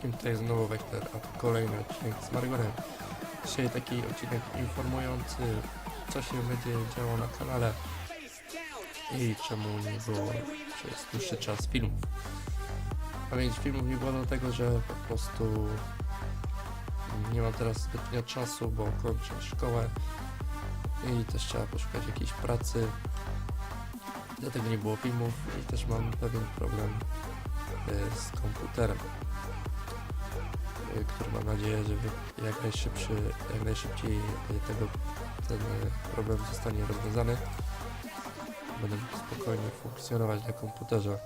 wszystkim, tutaj znowu Wektor, a kolejny odcinek z Margorem. Dzisiaj taki odcinek informujący, co się będzie działo na kanale i czemu nie było przez dłuższy czas filmów. A więc filmów nie było dlatego, że po prostu nie mam teraz zbytnio czasu, bo kończę szkołę i też trzeba poszukać jakiejś pracy. Dlatego nie było filmów i też mam pewien problem e, z komputerem, który mam nadzieję, że jak najszybszy, jak najszybciej e, tego, ten e, problem zostanie rozwiązany. Będę mógł spokojnie funkcjonować na komputerze.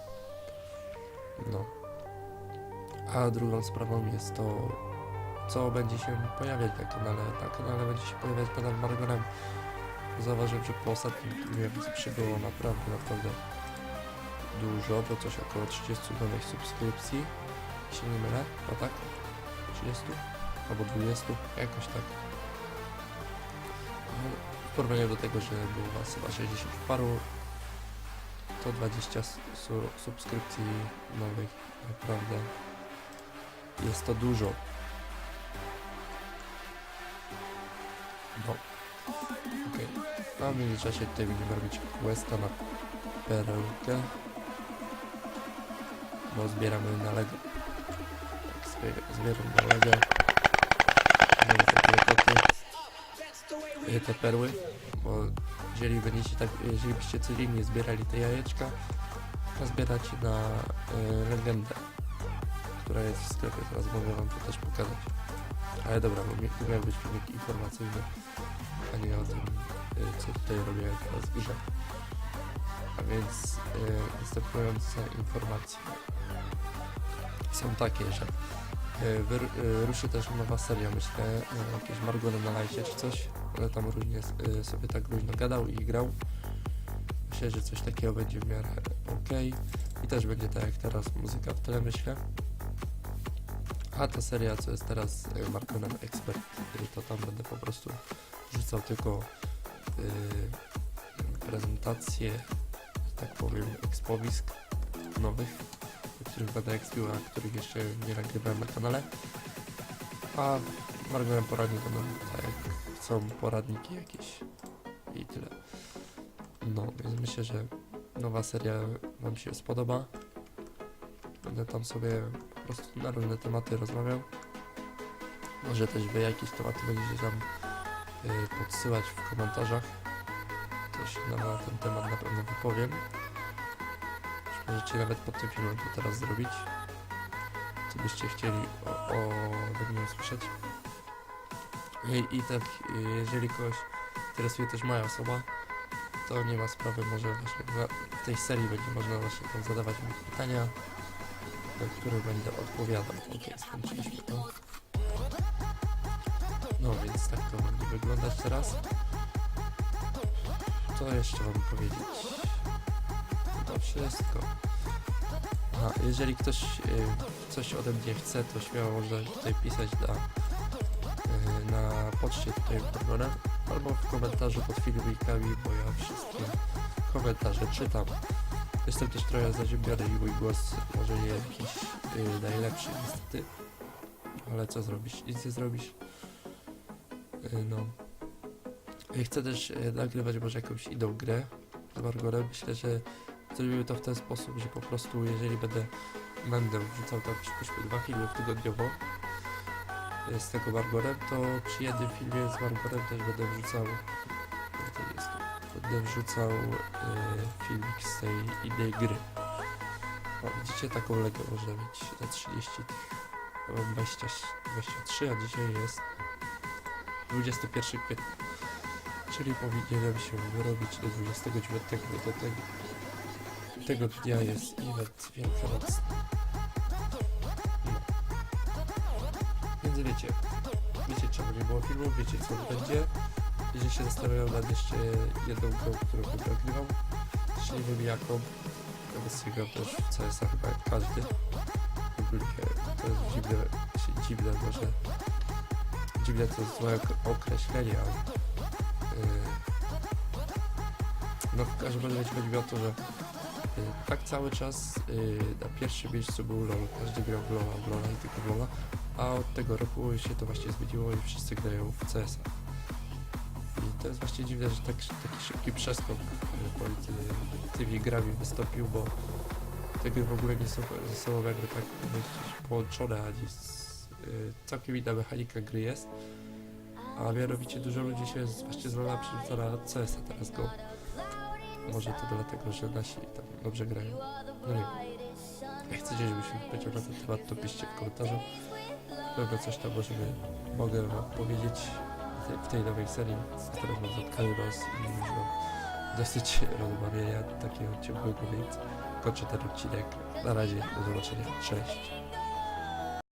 No. A drugą sprawą jest to, co będzie się pojawiać na kanale. Na kanale będzie się pojawiać kanał Margonem. Zauważyłem, że po ostatnim filmie przybyło naprawdę, naprawdę dużo, bo coś około 30 nowych subskrypcji, jeśli nie mylę, no tak? 30? Albo 20? Jakoś tak. No, W porównaniu do tego, że było was chyba 60 paru, to 20 s- su- subskrypcji nowych, naprawdę jest to dużo. No. Okej. A w międzyczasie tutaj będziemy robić questa na perełkę. Bo zbieramy na Lego. Lego. Mamy takie koty. Te perły. Bo jeżeli będziecie tak, jeżeli byście codziennie zbierali te jajeczka, zbieracie na y, legendę, która jest w sklepie. Teraz mogę wam to też pokazać. Ale dobra, bo miał być filmik informacyjny, a nie o tym, y, co tutaj robię teraz grze. A więc y, następujące informacje są takie, że wyr- y, ruszy też nowa seria, myślę, y, jakieś Margony na lajcie czy coś, ale tam różnie sobie tak luźno gadał i grał. Myślę, że coś takiego będzie w miarę ok. I też będzie tak jak teraz muzyka w tle, myślę. A ta seria, co jest teraz Markonem Expert, to tam będę po prostu rzucał tylko y, prezentacje, tak powiem, ekspowisk nowych, których będę ekspił, a których jeszcze nie nagrywałem na kanale. A Margonem poradnik będą tak jak są poradniki jakieś i tyle. No, więc myślę, że nowa seria Wam się spodoba. Będę tam sobie po prostu na różne tematy rozmawiał. Może też Wy jakieś tematy będziecie tam y, podsyłać w komentarzach. Coś na ten temat na pewno wypowiem. Możecie nawet pod tym filmem to teraz zrobić. Co byście chcieli o, o ode mnie usłyszeć. I, I tak, jeżeli kogoś interesuje też moja osoba, to nie ma sprawy, może właśnie w tej serii będzie można właśnie tam zadawać mi pytania, na które będę odpowiadał. Ok, skończyliśmy to. No więc tak to będzie wyglądać teraz. Co jeszcze wam powiedzieć? Wszystko. A jeżeli ktoś y, coś ode mnie chce, to śmiało może tutaj pisać na, y, na poczcie tutaj Torborem albo w komentarzu pod filmikami, bo ja wszystkie komentarze czytam. Jestem też trochę zaziębiony i mój głos może nie jakiś y, najlepszy niestety. Ale co zrobisz? Nic nie zrobisz. Y, no. Y, Chcę też y, nagrywać może jakąś inną grę z Margorem. Myślę, że zrobimy to w ten sposób, że po prostu jeżeli będę będę wrzucał tam przypuśćmy dwa filmy tygodniowo y, z tego Margorem, to przy jednym filmie z Margorem też będę wrzucał jest będę wrzucał y, filmik z tej innej gry. O, widzicie, taką legę można mieć na 30 tych. Ja mam 20, 23, a dzisiaj jest 21 kwietnia. Czyli powinienem się wyrobić do 29, do tego, tego dnia jest event wielkanocny. No. Więc wiecie, wiecie czemu nie było filmu, wiecie co będzie. Jeżeli się zastanawiam nad jeszcze jedną grą, którą będę nagrywał, też nie wiem jaką, obecnie gram też w CS-a chyba jak każdy. Ogólnie to jest dziwne, się dziwne może, dziwne to złe ok- określenie, ale yy, no w każdym razie chodzi mi o to, że tak cały czas y, na pierwszym miejscu był LoL. Każdy grał w LoLa, w LoLa i tylko w LoLa, a od tego roku się to właśnie zmieniło i wszyscy grają w CS-a. I to jest właśnie dziwne, że tak, taki szybki przeskok y, pomiędzy tymi grami wystąpił, bo te gry w ogóle nie są ze sobą jakby tak połączone, ani z, y, całkiem inna mechanika gry jest. A mianowicie dużo ludzi się właśnie z LoLa przerzuca na CS-a teraz go. Może to dlatego, że nasi tam dobrze grają. No nie. Jak chcecie, żebyśmy powiedział na ten temat, to piszcie w komentarzu. Pewno coś tam możemy, mogę wam powiedzieć w tej, nowej serii, którą mam zatkały nos i już mam dosyć rozmawiania takiego ciągłego, więc kończę ten odcinek. Na razie, do zobaczenia. Cześć.